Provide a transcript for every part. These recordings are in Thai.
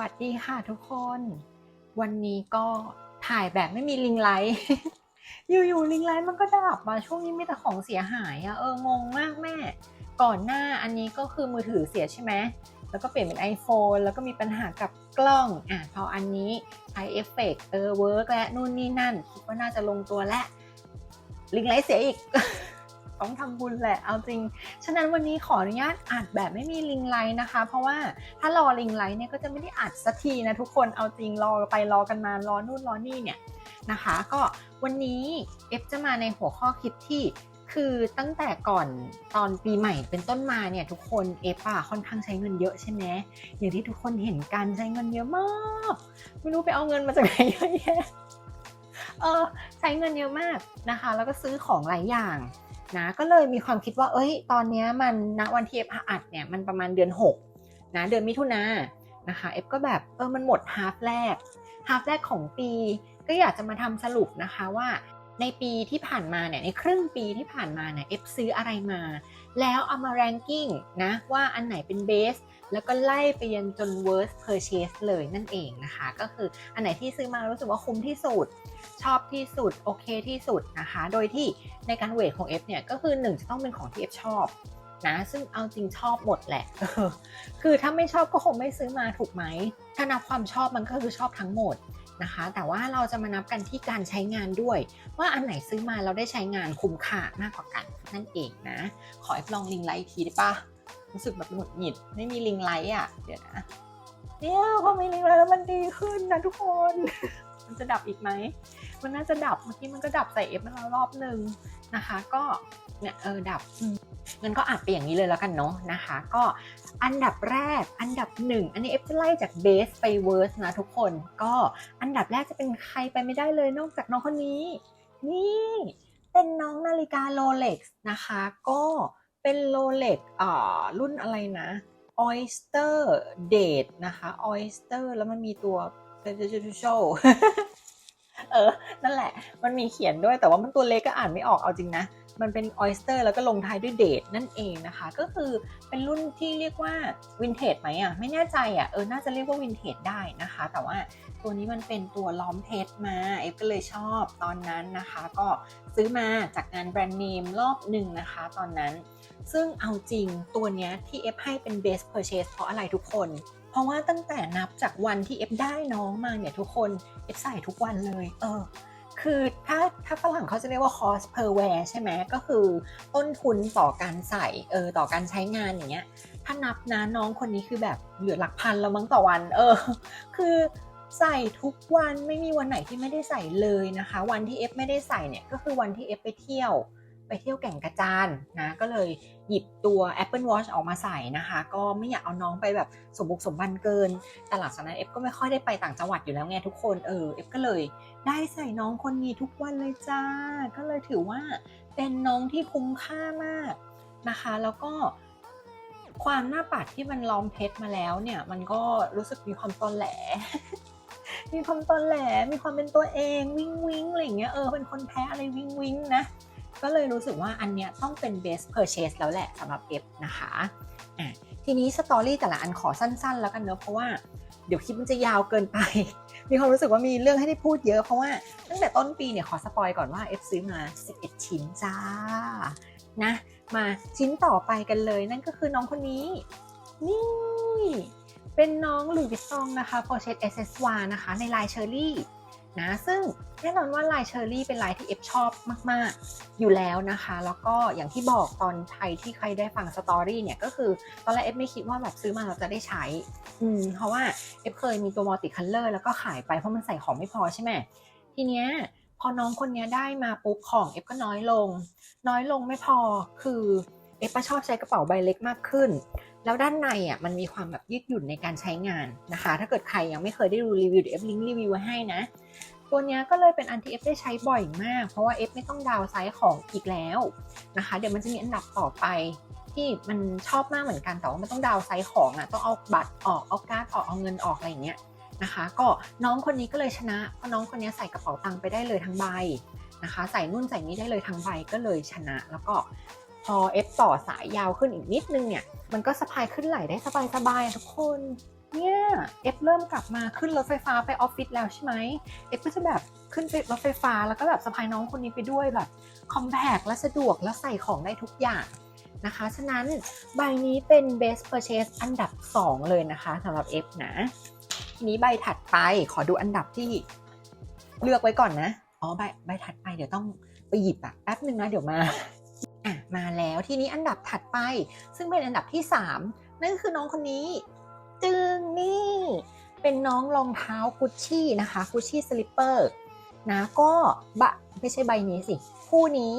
วัสดีค่ะทุกคน วันนี้ก็ถ่ายแบบไม่มีลิงไลท์ อยู่ๆลิงไลท์มันก็ดับมาช่วงนี้มีแต่ของเสียหายอะเอองงมากแม่ ก่อนหน้าอันนี้ก็คือมือถือเสียใช่ไหมแล้วก็เปลี่ยนเป็น iPhone แล้วก็มีปัญหากับกล้องอะพออันนี้ใช้เอฟเฟกต์เออเวิร์กและนู่นนี่นั่น คิดว่าน่าจะลงตัวและลิงไลท์เสียอีก ต้องทำบุญแหละเอาจริง ฉะนั้นวันนี้ขออนุญาตอัดแบบไม่มีลิงไลท์นะคะ เพราะว่าถ้ารอลิงไลท์เนี่ยก็จะไม่ได้อัดสักทีนะทุกคนเอาจริงรอไปรอกันมารอนู่นรอนี่เนี่ยนะคะ ก็วันนี้เอฟจะมาในหัวข้อคิดที่คือตั้งแต่ก่อนตอนปีใหม่เป็นต้นมาเนี่ยทุกคนเอฟอะค่อนข้างใช้เงินเยอะใช่ไหมอย่างที่ทุกคนเห็นกันใช้เงินเยอะมากไม่รู้ไปเอาเงินมาจากไหนเยอะแยะเออใช้เงินเยอะมากนะคะ แล้วก็ซื้อของหลายอย่าง นะก็เลยมีความคิดว่า เอ้ย ตอนนี้มันณวันที่เอฟอัดเนี่ยมันประมาณเดือน 6 นะเดือนมิถุนานนะคะเอฟก็แบบเออมันหมดฮาฟแรกฮาฟแรกของปี ก็อยากจะมาทำสรุปนะคะว่าในปีที่ผ่านมาเนี่ยในครึ่งปีที่ผ่านมาเนี่ยเอฟซื้ออะไรมา แล้วเอามาแรงกิ้งนะว่าอันไหนเป็นเบส แล้วก็ไล่ไปยันจน worst purchase เลยนั่นเองนะคะ ก็คืออันไหนที่ซื้อมารู้สึกว่าคุ้มที่สุด ชอบที่สุด โอเคที่สุดนะคะ โดยที่ในการเวทของ F เนี่ยก็คือหนึ่งจะต้องเป็นของที่ F ชอบนะซึ่งเอาจริงชอบหมดแหละ คือถ้าไม่ชอบก็คงไม่ซื้อมาถูกไหม ถ้านับความชอบมันก็คือชอบทั้งหมดนะคะ แต่ว่าเราจะมานับกันที่การใช้งานด้วย ว่าอันไหนซื้อมาเราได้ใช้งานคุ้มค่ามากกว่ากันนั่นเองนะ ขอ F ลองลิงไลท์อีกทีได้ปะ รู้สึกแบบหงุดหงิด ไม่มีลิงไลท์อะ เดี๋ยวนะเนี่ยพอมีลิงไลท์แล้วมันดีขึ้นนะทุกคน มันจะดับอีกไหม มันน่าจะดับเมื่อกี้มันก็ดับใส่เอฟมาแล้วรอบหนึ่งนะคะ ก็เนี่ยเออดับมงั้นก็อัดไปอย่างนี้เลยแล้วกันเนาะนะคะ ก็อันดับแรกอันดับหนึ่งอันนี้เอฟจะไล่จากเบสไปเวิร์สนะทุกคนก็อันดับแรกจะเป็นใครไปไม่ได้เลยนอกจากน้องคนนี้ นี่เป็นน้องนาฬิกาโรเล็กซ์นะคะ ก็ เป็นโรเล็กอ่ารุ่นอะไรนะ Oyster Date นะคะ Oyster แล้วมันมีตัว Show เออ นั่นแหละ มันมีเขียนด้วย แต่ว่ามันตัวเล็กก็อ่านไม่ออกเอาจริงนะ มันเป็น oyster แล้วก็ลงท้ายด้วย date นั่นเองนะคะ ก็คือเป็นรุ่นที่เรียกว่าวินเทจไหมอะ ไม่แน่ใจอะ เออ น่าจะเรียกว่าวินเทจได้นะคะ แต่ว่า ตัวนี้มันเป็นตัวล้อมเพชรมา เอฟก็เลยชอบตอนนั้นนะคะ ก็ซื้อมาจากงานแบรนด์เนมรอบหนึ่งนะคะตอนนั้น ซึ่งเอาจริงตัวนี้ที่เอฟให้เป็น best purchase เพราะอะไรทุกคน เพราะว่าตั้งแต่นับจากวันที่เอฟได้น้องมาเนี่ยทุกคนเอฟใส่ทุกวันเลย เออคือถ้าถ้าฝรั่งเขาจะเรียกว่า cost per wear ใช่ไหมก็คือต้นทุนต่อการใส่เออต่อการใช้งานอย่างเงี้ยถ้านับนะน้องคนนี้คือแบบเหลือหลักพันแล้วมั้งต่อวัน เออ คือ ใส่ทุกวันไม่มีวันไหนที่ไม่ได้ใส่เลยนะคะ วันที่เอฟไม่ได้ใส่เนี่ยก็คือวันที่เอฟไปเที่ยวไปเที่ยวแก่งกระจานนะก็เลยหยิบตัว Apple Watch ออกมาใส่นะคะ ก็ไม่อยากเอาน้องไปแบบสมบุกสมบันเกิน แต่หลังจากนั้นเอฟก็ไม่ค่อยได้ไปต่างจังหวัดอยู่แล้วไงทุกคนเออเอฟก็เลยได้ใส่น้องคนนี้ทุกวันเลยจ้า ก็เลยถือว่าเป็นน้องที่คุ้มค่ามากนะคะ แล้วก็ความหน้าปัดที่มันล้อมเพชรมาแล้วเนี่ย มันก็รู้สึกมีความตอนแหล มีความตอนแหลมีความเป็นตัวเองวิงวิงอะไรเงี้ยเออเป็นคนแพ้อะไรวิงวิงนะก็เลยรู้สึกว่าอันเนี้ยต้องเป็น best purchase แล้วแหละสำหรับ F นะคะอะทีนี้สตอรี่แต่ละอันขอสั้นๆ แล้วกันเนอะเพราะว่าเดี๋ยวคลิปมันจะยาวเกินไป มีความรู้สึกว่ามีเรื่องให้ได้พูดเยอะเพราะว่าตั้งแต่ต้นปีเนี่ยขอสปอยก่อนว่า F ซื้อมา 11 ชิ้นจ้านะมาชิ้นต่อไปกันเลยนั่นก็คือน้องคนนี้นี่ เป็นน้องหลุยส์วิตตองนะคะ Pochette Accessoire นะคะในลายเชอร์รี่นะซึ่งแน่นอนว่าลายเชอร์รี่เป็นลายที่เอฟชอบมาก ๆ อยู่แล้วนะคะ แล้วก็อย่างที่บอกตอนไทยที่ใครได้ฟังสตอรี่เนี่ยก็คือตอนแรกเอฟไม่คิดว่าแบบซื้อมาเราจะได้ใช้ อืมเพราะว่าเอฟเคยมีตัวมัลติคัลเลอร์แล้วก็ขายไปเพราะมันใส่ของไม่พอใช่ไหมทีเนี้ยพอน้องคนนี้ได้มาปุ๊บของเอฟก็น้อยลง น้อยลงไม่พอคือ เอฟก็ชอบใช้กระเป๋าใบเล็กมากขึ้น แล้วด้านในอะมันมีความแบบยืดหยุ่นในการใช้งานนะคะ ถ้าเกิดใครยังไม่เคยได้ดูรีวิวเดี๋ยวเอฟลิงก์รีวิวไว้ให้นะ ตัวเนี้ยก็เลยเป็นอันที่เอฟได้ใช้บ่อยมาก เพราะว่าเอฟไม่ต้องดาวไซส์ของอีกแล้วนะคะ เดี๋ยวมันจะมีอันดับต่อไปที่มันชอบมากเหมือนกันแต่ว่ามันต้องดาวไซส์ของอะต้องเอาบัตรออกเอาการ์ดออกเอาเงินออกอะไรอย่างเงี้ยนะคะก็น้องคนนี้ก็เลยชนะเพราะน้องคนนี้ใส่กระเป๋าตังค์ไปได้เลยทั้งใบนะคะ ใส่นุ่นใส่นี้ได้เลยทั้งใบก็เลยชนะ แล้วก็ พอเอฟต่อสายยาวขึ้นอีกนิดนึงเนี่ย มันก็สะพายขึ้นไหลได้สบายๆทุกคนเนี่ยเอฟเริ่มกลับมาขึ้นรถไฟฟ้าไปออฟฟิศแล้วใช่ไหมเอฟก็จะแบบขึ้นไปรถไฟฟ้าแล้วก็แบบสะพายน้องคนนี้ไปด้วยแบบคอมแพกและสะดวกและใส่ของได้ทุกอย่างนะคะ ฉะนั้นใบนี้เป็น best purchase อันดับ 2 เลยนะคะสำหรับ F นะ ทีนี้ใบถัดไปขอดูอันดับที่เลือกไว้ก่อนนะ อ๋อใบใบถัดไปเดี๋ยวต้องไปหยิบอะแป๊บนึงนะเดี๋ยวมา อะมาแล้วทีนี้อันดับถัดไป ซึ่งเป็นอันดับที่ 3 นั่นคือน้องคนนี้ จึงนี่เป็นน้องรองเท้ากุชชี่นะคะกุชชี่สลิปเปอร์นะก็บะไม่ใช่ใบนี้สิ คู่นี้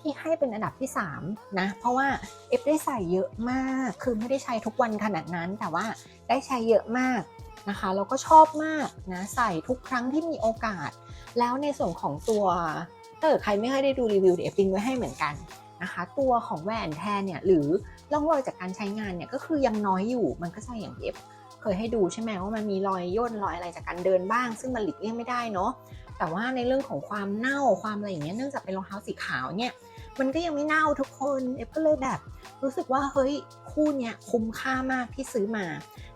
ที่ให้เป็นอันดับที่ 3 นะ เพราะว่าเอฟได้ใส่เยอะมาก คือไม่ได้ใช้ทุกวันขนาดนั้น แต่ว่าได้ใช้เยอะมากนะคะ แล้วก็ชอบมากนะ ใส่ทุกครั้งที่มีโอกาส แล้วในส่วนของตัวถ้าเกิดใครไม่เคยได้ดูรีวิวเดี๋ยวเอฟลิงไว้ให้เหมือนกัน นะคะ ตัวของแหวนแทนเนี่ยหรือร่องรอยจากการใช้งานเนี่ยก็คือยังน้อยอยู่มันก็จะอย่างเอฟเคยให้ดูใช่ไหมว่ามันมีรอยย่นรอยอะไรจากการเดินบ้าง ซึ่งมันหลีกเลี่ยงไม่ได้เนาะแต่ว่าในเรื่องของความเน่าความอะไรอย่างเงี้ยเนื่องจากเป็นรองเท้าสีขาวเนี่ยมันก็ยังไม่เน่าทุกคนเอฟก็เลยแบบ รู้สึกว่าเฮ้ยคู่เนี้ยคุ้มค่ามากที่ซื้อมา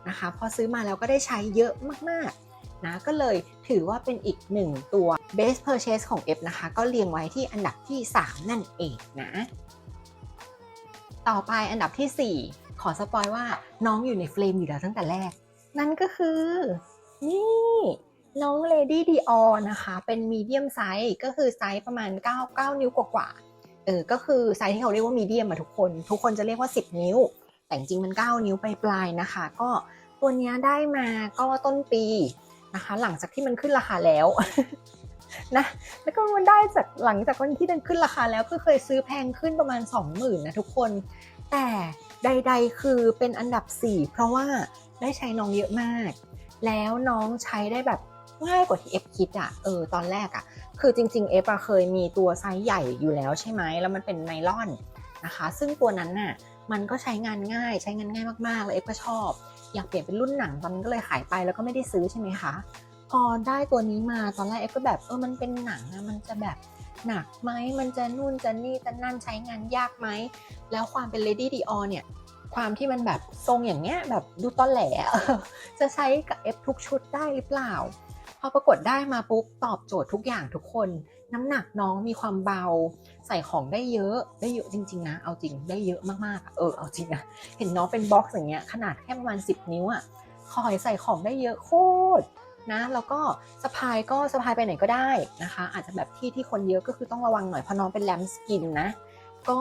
นะคะ พอซื้อมาแล้วก็ได้ใช้เยอะมากๆ นะก็เลยถือว่าเป็นอีกหนึ่งตัว best purchase ของ F นะคะ ก็เรียงไว้ที่อันดับที่ 3 นั่นเองนะ ต่อไปอันดับทีสี่ 4 ขอสปอยว่าน้องอยู่ในเฟรมอยู่แล้วตั้งแต่แรก นั่นก็คือ นี่น้อง Lady Dior นะคะ เป็นมีเดียมไซส์ก็คือไซส์ประมาณ 9 9 นิ้วกว่าๆเออก็คือไซส์ที่เขาเรียกว่ามีเดียมอะทุกคน ทุกคนจะเรียกว่า 10 นิ้ว แต่จริงมัน 9 นิ้วปลายๆนะคะ ก็ตัวนี้ได้มาก็ต้นปี นะคะ หลังจากที่มันขึ้นราคาแล้วนะแล้วก็มันได้จากหลังจากวันที่มันขึ้นราคาแล้วก็เคยซื้อแพงขึ้นประมาณ 20,000นะทุกคน แต่ใด ๆ คือเป็นอันดับ 4 เพราะว่าได้ใช้น้องเยอะมาก แล้วน้องใช้ได้แบบง่ายกว่าที่เอฟคิดอะเออตอนแรกอะคือจริงๆเอฟเคยมีตัวไซส์ใหญ่อยู่แล้วใช่ไหมแล้วมันเป็นไนล่อนนะคะ ซึ่งตัวนั้นน่ะมันก็ใช้งานง่ายใช้งานง่ายมากๆแล้วเอฟก็ชอบ อยากเปลี่ยนเป็นรุ่นหนังตอนนั้นก็เลยขายไปแล้วก็ไม่ได้ซื้อใช่ไหมคะพอได้ตัวนี้มาตอนแรกเอฟก็แบบเออมันเป็นหนังอะมันจะแบบหนักไหมมันจะนู่นจะนี่จะนั่นใช้งานยากไหมแล้วความเป็น Lady Dior เนี่ยความที่มันแบบทรงอย่างเงี้ยแบบดูต้นแหลจะใช้กับเอฟทุกชุดได้หรือเปล่า พอปรากฏได้มาปุ๊บตอบโจทย์ทุกอย่างทุกคน น้ำหนักน้องมีความเบา ใส่ของได้เยอะได้เยอะจริง ๆ นะ เอาจริงได้เยอะมากๆเออเอาจริงนะเห็นน้องเป็นบ็อกซ์อย่างเงี้ยขนาดแค่ประมาณ10 นิ้วอะคอยใส่ของได้เยอะโคตรนะแล้วก็สะพายก็สะพายไปไหนก็ได้นะคะ อาจจะแบบที่ที่คนเยอะก็คือต้องระวังหน่อยเพราะน้องเป็นแลมสกินนะ ก็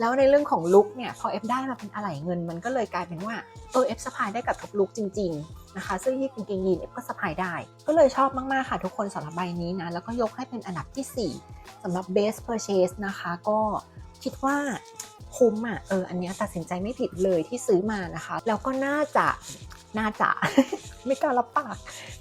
แล้วในเรื่องของลุกเนี่ยพอเอฟได้มาเป็นอะไหล่เงิน มันก็เลยกลายเป็นว่าเออเอฟสะพายได้กับทุกลุกจริง ๆ นะคะเสื้อยืดกางเกงยีนเอฟก็สะพายได้ ก็เลยชอบมาก ๆ ค่ะทุกคนสำหรับใบนี้นะ แล้วก็ยกให้เป็นอันดับที่ 4สำหรับ best purchase นะคะ ก็คิดว่าคุ้มอะเอออันนี้ตัดสินใจไม่ผิดเลยที่ซื้อมานะคะ แล้วก็น่าจะ น่าจะ ไม่กล้ารับปาก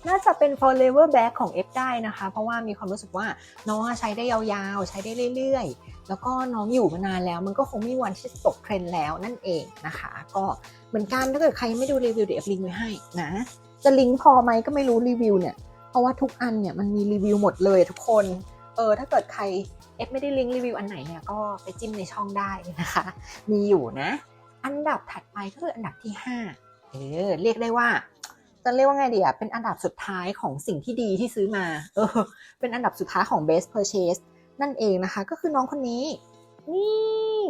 น่าจะเป็น forever bag ของ F ได้นะคะ เพราะว่ามีความรู้สึกว่าน้องใช้ได้ยาวๆ ใช้ได้เรื่อยๆ แล้วก็น้องอยู่มานานแล้ว มันก็คงไม่มีวันที่ตกเทรนด์แล้วนั่นเองนะคะ ก็เหมือนกันถ้าเกิดใครไม่ดูรีวิวเดี๋ยวลิงก์ไว้ให้นะ จะลิงก์พอไหมก็ไม่รู้รีวิวเนี่ย เพราะว่าทุกอันเนี่ยมันมีรีวิวหมดเลยทุกคน เออถ้าเกิดใคร F ไม่ได้ลิงก์รีวิวอันไหนเนี่ยก็ไปจิ้มในช่องได้นะคะ มีอยู่นะ อันดับถัดไปก็คืออันดับที่ 5 เออเรียกได้ว่า จะเรียกว่าไงดีอะเป็นอันดับสุดท้ายของสิ่งที่ดีที่ซื้อมา เออ เป็นอันดับสุดท้ายของ best purchase นั่นเองนะคะ ก็คือน้องคนนี้ นี่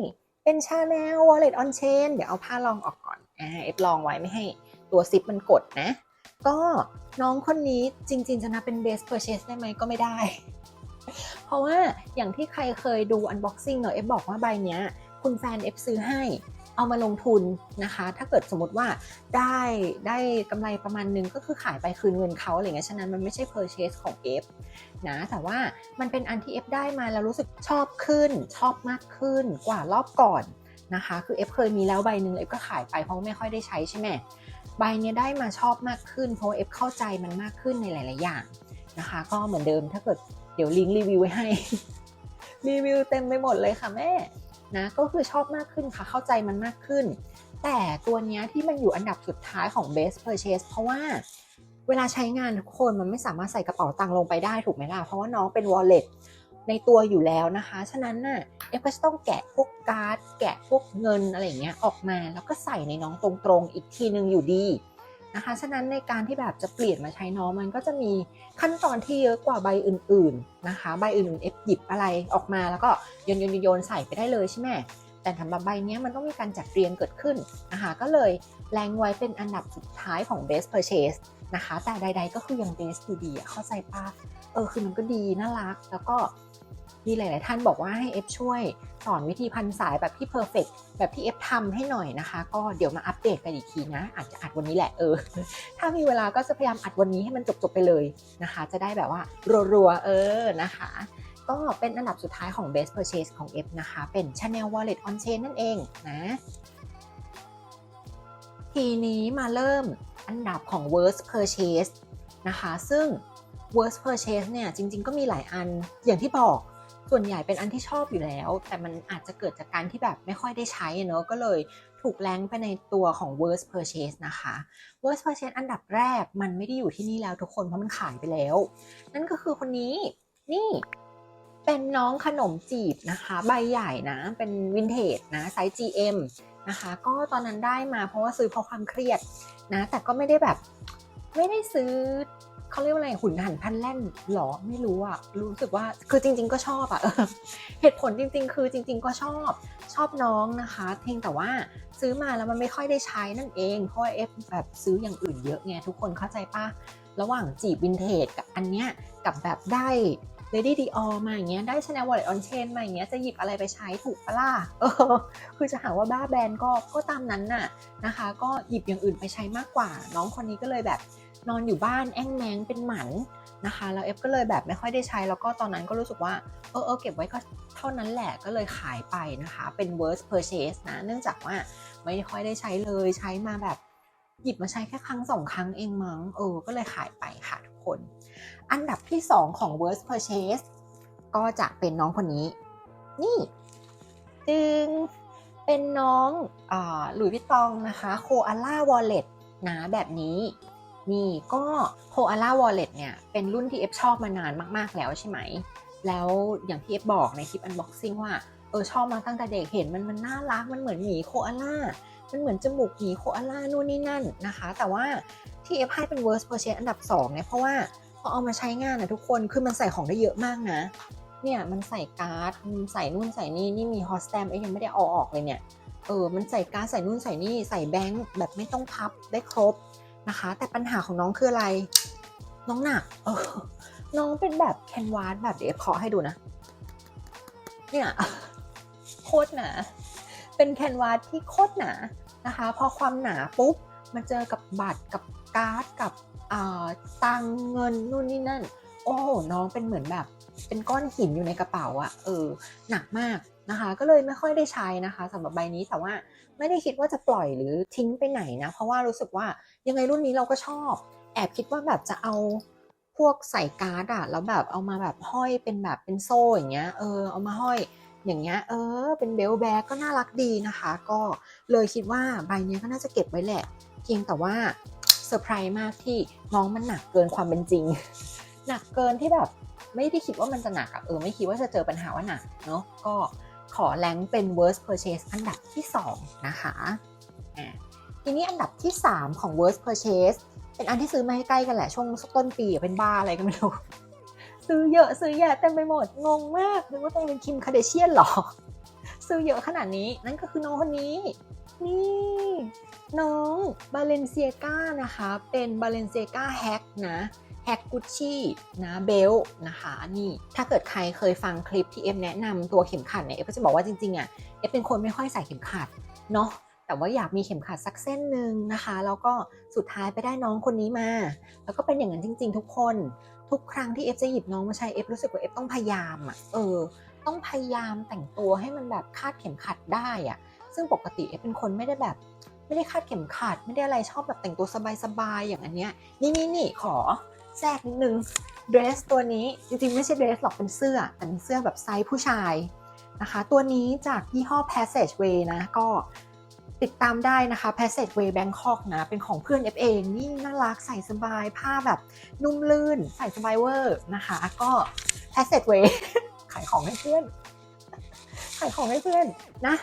เป็น Chanel Wallet on Chain เดี๋ยวเอาผ้ารองออกก่อนอ่าเอฟลองไว้ไม่ให้ตัวซิปมันกดนะ ก็น้องคนนี้จริง ๆ จะนับเป็น best purchase ได้ไหมก็ไม่ได้ เพราะว่าอย่างที่ใครเคยดู unboxing เนอะเอฟบอกว่าใบเนี้ย คุณแฟนเอฟซื้อให้ เอามาลงทุนนะคะ ถ้าเกิดสมมติว่าได้ได้กำไรประมาณนึงก็คือขายไปคืนเงินเขาอะไรเงี้ยฉะนั้นมันไม่ใช่ purchase ของ F นะแต่ว่ามันเป็นอันที่ F ได้มาแล้วรู้สึกชอบขึ้น ชอบมากขึ้นกว่ารอบก่อนนะคะ คือ F เคยมีแล้วใบหนึ่ง F ก็ขายไปเพราะไม่ค่อยได้ใช้ใช่ไหมใบเนี้ยได้มาชอบมากขึ้นเพราะว่า F เข้าใจมันมากขึ้นในหลาย ๆ อย่างนะคะ ก็เหมือนเดิมถ้าเกิดเดี๋ยวลิงก์รีวิวไว้ให้ รีวิวเต็มไปหมดเลยค่ะแม่ นะก็คือชอบมากขึ้นค่ะ เข้าใจมันมากขึ้น แต่ตัวนี้ที่มันอยู่อันดับสุดท้ายของ best purchase เพราะว่าเวลาใช้งานทุกคนมันไม่สามารถใส่กระเป๋าตังค์ลงไปได้ถูกไหมล่ะ เพราะว่าน้องเป็น wallet ในตัวอยู่แล้วนะคะ ฉะนั้นน่ะเอฟก็จะต้องแกะพวกการ์ด แกะพวกเงินอะไรเงี้ยออกมา แล้วก็ใส่ในน้องตรงๆ อีกทีนึงอยู่ดี นะคะ ฉะนั้นในการที่แบบจะเปลี่ยนมาใช้น้องมันก็จะมีขั้นตอนที่เยอะกว่าใบอื่น ๆนะคะ ใบอื่นๆเอฟหยิบอะไรออกมาแล้วก็โยนโยนโยนใส่ไปได้เลยใช่ไหมแต่สำหรับใบเนี้ยมันต้องมีการจัดเรียงเกิดขึ้นนะคะก็เลยแรงไว้เป็นอันดับสุดท้ายของ best purchase นะคะ แต่ใด ๆ ก็คือยัง best อยู่ดีเข้าใจปะเออคือมันก็ดีน่ารักแล้วก็ มีหลาย ๆ ท่านบอกว่าให้เอฟช่วยสอนวิธีพันสายแบบที่ perfect แบบที่เอฟทำให้หน่อยนะคะ ก็เดี๋ยวมาอัปเดตกันอีกทีนะ อาจจะอัดวันนี้แหละเออ ถ้ามีเวลาก็จะพยายามอัดวันนี้ให้มันจบ ๆ ไปเลยนะคะ จะได้แบบว่ารัว ๆ เออนะคะก็เป็นอันดับสุดท้ายของ best purchase ของ F นะคะ เป็น Chanel Wallet on Chain นั่นเองนะ ทีนี้มาเริ่มอันดับของ worst purchase นะคะ ซึ่ง worst purchase เนี่ยจริงๆ ก็มีหลายอันอย่างที่บอก ส่วนใหญ่เป็นอันที่ชอบอยู่แล้ว แต่มันอาจจะเกิดจากการที่แบบไม่ค่อยได้ใช้อะเนอะก็เลยถูกแรงไปในตัวของ worst purchase นะคะ worst purchase อันดับแรกมันไม่ได้อยู่ที่นี่แล้วทุกคนเพราะมันขายไปแล้ว นั่นก็คือคนนี้นี่เป็นน้องขนมจีบนะคะ ใบใหญ่นะ เป็นวินเทจนะไซส์ GM นะคะ ก็ตอนนั้นได้มาเพราะว่าซื้อเพราะความเครียดนะ แต่ก็ไม่ได้แบบไม่ได้ซื้อ เขาเรียกว่าอะไรหุ่นหันพันแล่นหรอไม่รู้อะรู้สึกว่าคือจริง ๆ ก็ชอบอะเหตุผลจริง ๆ คือจริง ๆ ก็ชอบชอบน้องนะคะเพียงแต่ว่าซื้อมาแล้วมันไม่ค่อยได้ใช้นั่นเองเพราะว่าเอฟแบบซื้ออย่างอื่นเยอะไงทุกคนเข้าใจปะระหว่างจีบวินเทจกับอันเนี้ยกับแบบได้ Lady Dior มาอย่างเงี้ยได้ Chanel Wallet on Chain มาอย่างเงี้ยจะหยิบอะไรไปใช้ถูกปะล่ะเออคือจะหาว่าบ้าแบรนด์ก็ก็ตามนั้นน่ะนะคะ ก็หยิบอย่างอื่นไปใช้มากกว่า น้องคนนี้ก็เลยแบบ นอนอยู่บ้านแอ้งแมงเป็นหมันนะคะแล้วเอฟก็เลยแบบไม่ค่อยได้ใช้แล้วก็ตอนนั้นก็รู้สึกว่าเออเออเก็บไว้ก็เท่านั้นแหละก็เลยขายไปนะคะเป็น worst purchase นะ เนื่องจากว่าไม่ค่อยได้ใช้เลยใช้มาแบบหยิบมาใช้แค่ครั้งสองครั้งเองมั้งเออก็เลยขายไปค่ะทุกคน อันดับที่ 2 ของ worst purchase ก็จะเป็นน้องคนนี้ นี่ตึงเป็นน้องหลุยส์วิตตองนะคะโคอาล่าวอลเล็ตนะแบบนี้ นี่ก็โคอาล่าวอลเล็ตเนี่ยเป็นรุ่นที่เอฟชอบมานานมากๆแล้วใช่ไหม แล้วอย่างที่เอฟบอกในคลิป unboxing ว่าเออชอบมาตั้งแต่เด็กเห็นมันมันน่ารักมันเหมือนหมีโคอาล่ามันเหมือนจมูกหมีโคอาล่านู่นนี่นั่นนะคะ แต่ว่าที่เอฟให้เป็น worst purchase อันดับ2เนี่ยเพราะว่าพอเอามาใช้งานนะทุกคนคือมันใส่ของได้เยอะมากนะ เนี่ยมันใส่การ์ดใส่นู่นใส่นี่นี่มีฮอสแตมเอ้ยยังไม่ได้เอาออกเลยเนี่ยเออมันใส่การ์ดใส่นู่นใส่นี่ใส่แบงค์แบบไม่ต้องพับได้ครบ นะคะ แต่ปัญหาของน้องคืออะไร น้องหนักเออน้องเป็นแบบแคนวาสแบบเดี๋ยวขอให้ดูนะ เนี่ยโคตรหนา เป็นแคนวาสที่โคตรหนานะคะ พอความหนาปุ๊บมาเจอกับบัตรกับการ์ดกับตังเงินนู่นนี่นั่น โอ้โหน้องเป็นเหมือนแบบ เป็นก้อนหินอยู่ในกระเป๋าอะเออหนักมากนะคะ ก็เลยไม่ค่อยได้ใช้นะคะสำหรับใบนี้แต่ว่า ไม่ได้คิดว่าจะปล่อยหรือทิ้งไปไหนนะ เพราะว่ารู้สึกว่ายังไงรุ่นนี้เราก็ชอบ แอบคิดว่าแบบจะเอาพวกใส่การ์ดอะแล้วแบบเอามาแบบห้อยเป็นแบบเป็นโซ่อย่างเงี้ยเออเอามาห้อยอย่างเงี้ยเออเป็นเบลแบกก็น่ารักดีนะคะ ก็เลยคิดว่าใบนี้ก็น่าจะเก็บไว้แหละ เพียงแต่ว่าเซอร์ไพรส์มากที่น้องมันหนักเกินความเป็นจริง หนักเกินที่แบบไม่ได้คิดว่ามันจะหนักอะเออไม่คิดว่าจะเจอปัญหาว่าหนักเนาะก็ ขอแรงเป็น worst purchase อันดับที่ 2 นะคะ ทีนี้อันดับที่ 3 ของ worst purchase เป็นอันที่ซื้อมาให้ใกล้กันแหละช่วงต้นปีเป็นบ้าอะไรก็ไม่รู้ ซื้อเยอะซื้อแยะเต็มไปหมด งงมากนึกว่าต้องเป็นคิมคาเดเชียนหรอ ซื้อเยอะขนาดนี้นั่นก็คือน้องคนนี้ นี่ น้องบาเลนเซียกานะคะ เป็นบาเลนเซียกาแฮกนะ แฮกกุชชี่นะเบลนะคะนี่ถ้าเกิดใครเคยฟังคลิปที่เอฟแนะนำตัวเข็มขัดเนี่ยเอฟก็จะบอกว่าจริงๆอะเอฟเป็นคนไม่ค่อยใส่เข็มขัดเนาะแต่ว่าอยากมีเข็มขัดสักเส้นหนึ่งนะคะ แล้วก็สุดท้ายไปได้น้องคนนี้มา แล้วก็เป็นอย่างนั้นจริง ๆ ทุกคน ทุกครั้งที่เอฟจะหยิบน้องมาใช้เอฟรู้สึกว่าเอฟต้องพยายามอะเออ ต้องพยายามแต่งตัวให้มันแบบคาดเข็มขัดได้อะซึ่งปกติเอฟเป็นคนไม่ได้แบบ ไม่ได้คาดเข็มขัด ไม่ได้อะไรชอบแบบแต่งตัวสบายๆอย่างอันเนี้ยนี่นี่นี่ขอ แทรกนิดนึงเดรสตัวนี้จริงๆ ไม่ใช่เดรสหรอกเป็นเสื้อ แต่เป็นเสื้อแบบไซส์ผู้ชายนะคะ ตัวนี้จากยี่ห้อ Passageway นะ ก็ติดตามได้นะคะ Passageway Bangkok นะ เป็นของเพื่อนเอฟเองนี่น่ารักใส่สบายผ้าแบบนุ่มลื่น ใส่สบายเวอร์นะคะ ก็ Passageway ขายของให้เพื่อน ขายของให้เพื่อนนะ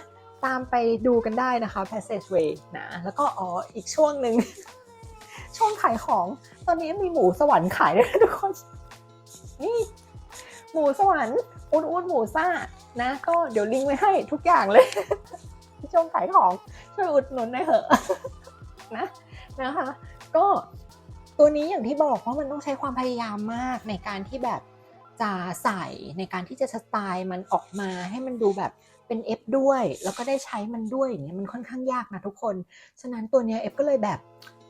ตามไปดูกันได้นะคะ Passageway นะ แล้วก็อ๋ออีกช่วงหนึ่ง ช่วงขายของ ตอนนี้มีหมูสวรรค์ขายด้วยทุกคน นี่ หมูสวรรค์อุดอุดหมูซ่า นะ ก็เดี๋ยวลิงก์ไว้ให้ทุกอย่างเลย ช่วงขายของช่วยอุดหนุนหน่อยเถอะนะนะคะ ก็ตัวนี้อย่างที่บอกว่ามันต้องใช้ความพยายามมากในการที่แบบจะใส่ในการที่จะสไตล์มันออกมาให้มันดูแบบเป็น F ด้วย แล้วก็ได้ใช้มันด้วยอย่างเงี้ยมันค่อนข้างยากนะทุกคน ฉะนั้นตัวเนี้ย F ก็เลยแบบ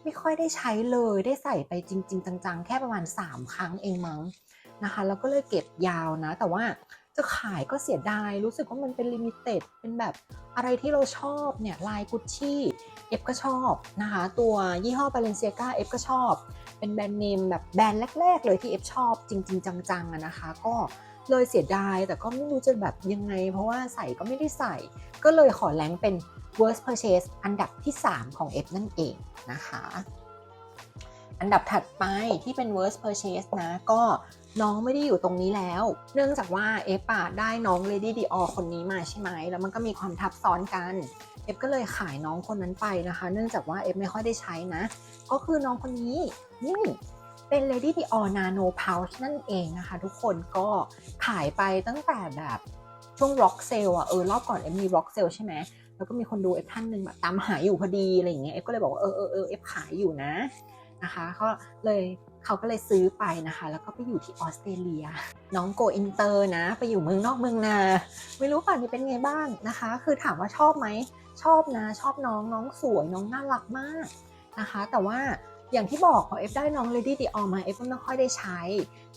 ไม่ค่อยได้ใช้เลยได้ใส่ไปจริง ๆ จังๆ แค่ประมาณ 3 ครั้งเองมั้งนะคะแล้วก็เลยเก็บยาวนะ แต่ว่าจะขายก็เสียดายรู้สึกว่ามันเป็นลิมิเต็ดเป็นแบบอะไรที่เราชอบเนี่ยลายกุชชี่ F ก็ชอบนะคะ ตัวยี่ห้อ Balenciaga F ก็ชอบ เป็นแบรนด์เนมแบบแบรนด์แรก ๆ เลยที่ F ชอบจริง ๆ จังๆนะคะ ก็เลยเสียดายแต่ก็ไม่รู้จะแบบยังไง เพราะว่าใส่ก็ไม่ได้ใส่ ก็เลยขอแรงเป็น worst purchase อันดับที่ 3 ของ F นั่นเองนะคะ อันดับถัดไปที่เป็น worst purchase นะ ก็น้องไม่ได้อยู่ตรงนี้แล้ว เนื่องจากว่าเอฟอะได้น้อง Lady Dior คนนี้มาใช่ไหม แล้วมันก็มีความทับซ้อนกันเอฟก็เลยขายน้องคนนั้นไปนะคะ เนื่องจากว่าเอฟไม่ค่อยได้ใช้นะ ก็คือน้องคนนี้นี่เป็น Lady Dior Nano Pouch นั่นเองนะคะ ทุกคนก็ขายไปตั้งแต่แบบช่วง Rock Sale อะเออรอบก่อนเอฟมี Rock Sale ใช่ไหม แล้วก็มีคนดูเอฟท่านหนึ่งแบบตามหาอยู่พอดีอะไรอย่างเงี้ยเอฟก็เลยบอกว่าเออเออเออเอฟขายอยู่นะนะคะก็เลยเขาก็เลยซื้อไปนะคะ แล้วก็ไปอยู่ที่ออสเตรเลีย น้องโกอินเตอร์นะ ไปอยู่เมืองนอกเมืองนา ไม่รู้ป่านนี้เป็นไงบ้างนะคะ คือถามว่าชอบไหมชอบนะ ชอบน้องน้องสวยน้องน่ารักมากนะคะ แต่ว่าอย่างที่บอกพอเอฟได้น้อง Lady Dior มาเอฟก็ไม่ค่อยได้ใช้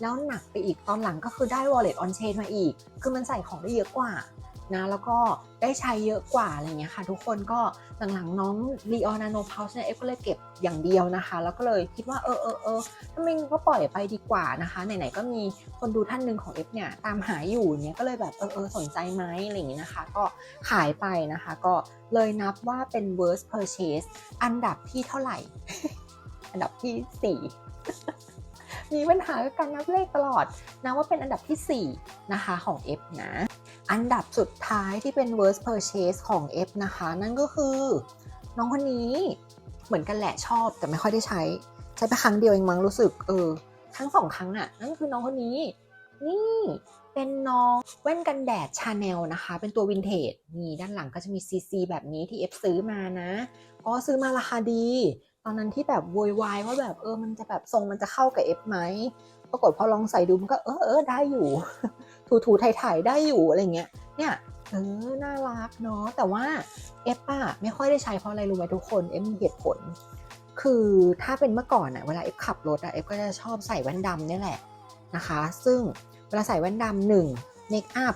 แล้วหนักไปอีกตอนหลังก็คือได้ Wallet on Chain มาอีก คือมันใส่ของได้เยอะกว่า นะแล้วก็ได้ใช้เยอะกว่าอะไรเงี้ยค่ะ ทุกคนก็หลังๆน้อง l e o Nano Pouch เนี่ยเอฟก็เลยเก็บอย่างเดียวนะคะ แล้วก็เลยคิดว่าเออเออเออถ้าไม่ก็ปล่อยไปดีกว่านะคะไหนๆก็มีคนดูท่านหนึ่งของเอฟเนี่ยตามหาอยู่เนี่ยก็เลยแบบเออเออสนใจไหมอะไรอย่างเงี้ยนะคะ ก็ขายไปนะคะ ก็เลยนับว่าเป็น worst purchase อันดับที่เท่าไหร่ อันดับที่ 4มีปัญหากับการนับเลขตลอดนะว่าเป็นอันดับทีสี่4 นะคะของ F นะ อันดับสุดท้ายที่เป็น worst purchase ของ F นะคะ นั่นก็คือ น้องคนนี้เหมือนกันแหละชอบแต่ไม่ค่อยได้ใช้ ใช้ไปครั้งเดียวเองมั้งรู้สึกเออทั้งสองครั้งอะ่ะ นั่นคือน้องคนนี้ นี่เป็นน้องแว่นกันแดดชาแนลนะคะ เป็นตัววินเทจนี่ด้านหลังก็จะมีซีซีแบบนี้ที่ F ซื้อมานะก็ซื้อมาราคาดี ตอนนั้นที่แบบโวยวายว่าแบบเออมันจะแบบทรงมันจะเข้ากับ F ไหมปรากฏพอลองใส่ดูมันก็เออเออได้อยู่ ถูๆถ่ายๆได้อยู่อะไรเงี้ย เนี่ยเออ น่ารักเนาะ แต่ว่าเอฟอะไม่ค่อยได้ใช้เพราะอะไรรู้ไหมทุกคน เอฟมีเหตุผล คือถ้าเป็นเมื่อก่อนอะเวลาเอฟขับรถอะเอฟก็จะชอบใส่แว่นดำนี่แหละนะคะ ซึ่งเวลาใส่แว่นดำหนึ่งเมคอัพ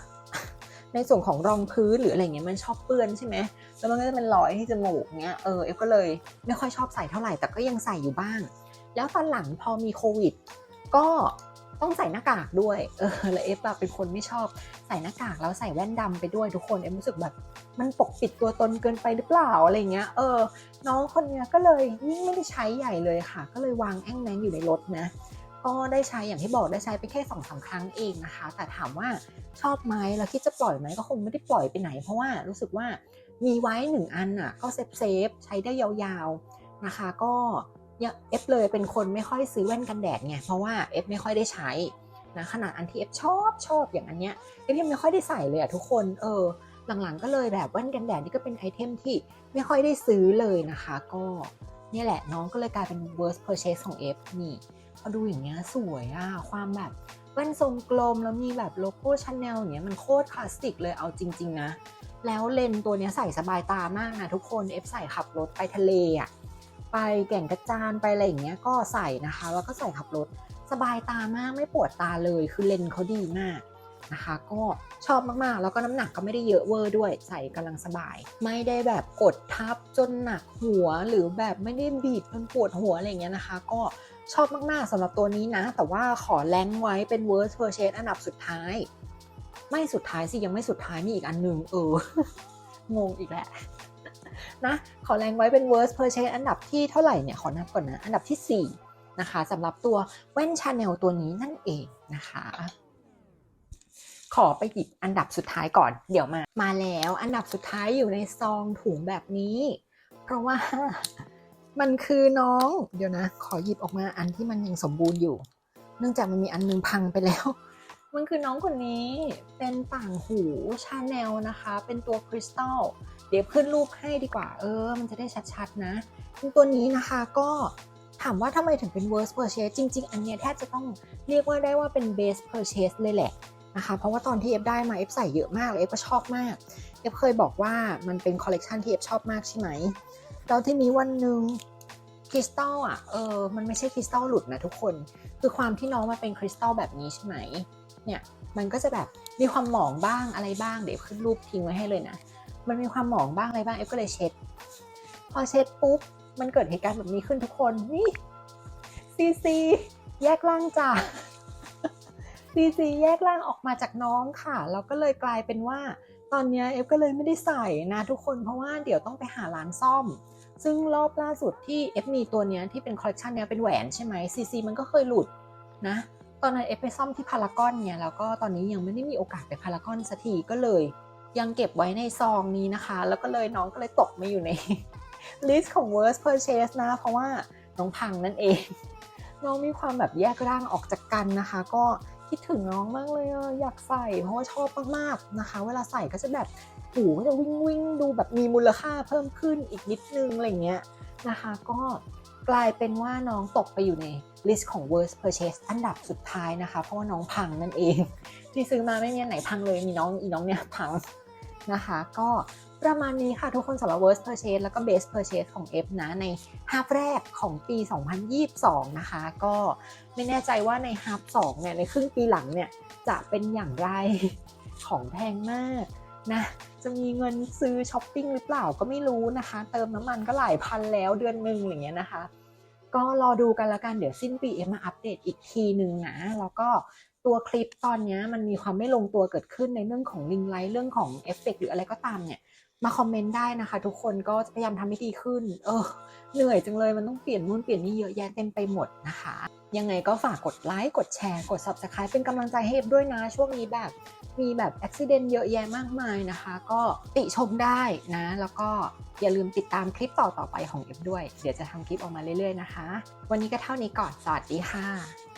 ในส่วนของรองพื้นหรืออะไรเงี้ยมันชอบเปื้อนใช่ไหม แล้วมันก็จะเป็นรอยที่จมูกเงี้ย เออ เอฟก็เลยไม่ค่อยชอบใส่เท่าไหร่ แต่ก็ยังใส่อยู่บ้าง แล้วตอนหลังพอมีโควิด ก็ ต้องใส่หน้ากากด้วย เออแล้วเอฟอะเป็นคนไม่ชอบใส่หน้ากากแล้วใส่แว่นดำไปด้วยทุกคนเอฟรู้สึกแบบมันปกปิดตัวตนเกินไปหรือเปล่าอะไรเงี้ย เออ น้องคนเนี้ยก็เลยยิ่งไม่ได้ใช้ใหญ่เลยค่ะ ก็เลยวางแอ่งแมงอยู่ในรถนะ ก็ได้ใช้อย่างที่บอกได้ใช้ไปแค่สองสาครั้งเองนะคะ แต่ถามว่าชอบไหมแล้วคิดจะปล่อยไหมก็คงไม่ได้ปล่อยไปไหน เพราะว่ารู้สึกว่ามีไว้หนึ่งอันอะก็เซฟเซฟใช้ได้ยาวๆนะคะ ก็ เอฟเลยเป็นคนไม่ค่อยซื้อแว่นกันแดดไงเพราะว่าเอฟไม่ค่อยได้ใช้นะขนาดอันที่เอฟชอบชอบอย่างอันเนี้ยเอฟยังไม่ค่อยได้ใส่เลยอะทุกคนเออหลังๆก็เลยแบบแว่นกันแดดนี่ก็เป็นไอเทมที่ไม่ค่อยได้ซื้อเลยนะคะ ก็เนี่ยแหละน้องก็เลยกลายเป็น worst purchase ของ F นี่พอดูอย่างเงี้ยสวยอะความแบบแว่นทรงกลมแล้วมีแบบโลโก้ชาแนลอย่างเงี้ยมันโคตรคลาสสิกเลยเอาจริง ๆ นะ แล้วเลนตัวเนี้ยใส่สบายตามากนะทุกคน F ใส่ขับรถไปทะเลอะ ไปแก่งกระจานไปอะไรอย่างเงี้ยก็ใส่นะคะ แล้วก็ใส่ขับรถสบายตามากไม่ปวดตาเลยคือเลนเขาดีมากนะคะ ก็ชอบมากๆ แล้วก็น้ำหนักก็ไม่ได้เยอะเวอร์ด้วย ใส่กำลังสบาย ไม่ได้แบบกดทับจนหนักหัวหรือแบบไม่ได้บีบจนปวดหัวอะไรอย่างเงี้ยนะคะ ก็ชอบมากๆสำหรับตัวนี้นะ แต่ว่าขอแรงไว้เป็น worst purchase อันดับสุดท้าย ไม่สุดท้ายสิยังไม่สุดท้ายมีอีกอันหนึ่งเอองงอีกแหละ นะขอแรงไว้เป็น worst purchase อันดับที่เท่าไหร่เนี่ยขอนับก่อนนะ อันดับที่ 4 นะคะสำหรับตัวแว่นชาแนลตัวนี้นั่นเองนะคะขอไปหยิบอันดับสุดท้ายก่อน เดี๋ยวมา มาแล้วอันดับสุดท้ายอยู่ในซองถุงแบบนี้ เพราะว่ามันคือน้อง เดี๋ยวนะ ขอหยิบออกมาอันที่มันยังสมบูรณ์อยู่ เนื่องจากมันมีอันนึงพังไปแล้ว มันคือน้องคนนี้เป็นต่างหูชาแนลนะคะ เป็นตัวคริสตัลเดี๋ยวขึ้นรูปให้ดีกว่า เออ มันจะได้ชัดๆนะตัวนี้นะคะก็ถามว่าทำไมถึงเป็น worst purchase จริง ๆ อันเนี้ยแทบจะต้องเรียกว่าได้ว่าเป็น best purchase เลยแหละนะคะ เพราะว่าตอนที่เอฟได้มาเอฟใส่เยอะมากเลยเอฟก็ชอบมากเอฟเคยบอกว่ามันเป็นคอลเลกชันที่เอฟชอบมากใช่ไหม แล้วที่นี้วันหนึ่งคริสตัลอะ เออ มันไม่ใช่คริสตัลหลุดนะทุกคน คือความที่น้องมาเป็นคริสตัลแบบนี้ใช่ไหม เนี่ยมันก็จะแบบมีความหมองบ้างอะไรบ้างเดี๋ยวขึ้นรูปทิ้งไว้ให้เลยนะ มันมีความหมองบ้างอะไรบ้างเอฟก็เลยเช็ด พอเช็ดปุ๊บมันเกิดเหตุการณ์แบบนี้ขึ้นทุกคนนี่ซีซีแยกร่างจ้ะซีซีแยกร่างออกมาจากน้องค่ะแล้วก็เลยกลายเป็นว่า ตอนนี้เอฟก็เลยไม่ได้ใส่นะทุกคนเพราะว่าเดี๋ยวต้องไปหาร้านซ่อม ซึ่งรอบล่าสุดที่เอฟมีตัวเนี้ยที่เป็นคอลเลคชันเนี้ยเป็นแหวนใช่ไหมซีซีมันก็เคยหลุดนะ ตอนนั้นเอฟไปซ่อมที่พารากอนเนี่ยแล้วก็ตอนนี้ยังไม่ได้มีโอกาสไปพารากอนสักทีก็เลย ยังเก็บไว้ในซองนี้นะคะ แล้วก็เลยน้องก็เลยตกมาอยู่ในลิสต์ของ worst purchase นะ เพราะว่าน้องพังนั่นเอง น้องมีความแบบแยกร่างออกจากกันนะคะ ก็คิดถึงน้องมากเลยอยากใส่เพราะว่าชอบมากๆนะคะ เวลาใส่ก็จะแบบหูมันจะวิ่งวิ่งดูแบบมีมูลค่าเพิ่มขึ้นอีกนิดนึงอะไรเงี้ยนะคะ ก็กลายเป็นว่าน้องตกไปอยู่ใน ลิสต์ของ worst purchase อันดับสุดท้ายนะคะ เพราะว่าน้องพังนั่นเอง ที่ซื้อมาไม่มีไหนพังเลยมีน้องอีน้องเนี่ยพังนะคะ ก็ประมาณนี้ค่ะทุกคนสำหรับ worst purchase แล้วก็ best purchase ของ F นะ ในฮาฟแรกของปี 2022 นะคะ ก็ไม่แน่ใจว่าในฮาฟ2เนี่ยในครึ่งปีหลังเนี่ยจะเป็นอย่างไรของแพงมากนะจะมีเงินซื้อช้อปปิ้งหรือเปล่าก็ไม่รู้นะคะ เติมน้ำมันก็หลายพันแล้วเดือนหนึ่งอย่างเงี้ยนะคะ ก็รอดูกันละกันเดี๋ยวสิ้นปีเอ็มมาอัปเดตอีกทีหนึ่งนะแล้วก็ตัวคลิปตอนนี้มันมีความไม่ลงตัวเกิดขึ้นในเรื่องของลิงไลท์เรื่องของเอฟเฟกหรืออะไรก็ตามเนี่ย มาคอมเมนต์ได้นะคะ ทุกคนก็จะพยายามทำให้ดีขึ้น เออ เหนื่อยจังเลยมันต้องเปลี่ยนนู่นเปลี่ยนนี่เยอะแยะเต็มไปหมดนะคะ ยังไงก็ฝากกดไลค์กดแชร์กด subscribe เป็นกำลังใจให้เอฟด้วยนะช่วงนี้แบบ มีแบบอุบิเหตุเยอะแยะมากมายนะคะ ก็ติชมได้นะ แล้วก็อย่าลืมติดตามคลิปต่อๆไปของเอฟด้วย เดี๋ยวจะทำคลิปออกมาเรื่อยๆนะคะ วันนี้ก็เท่านี้ก่อน สวัสดีค่ะ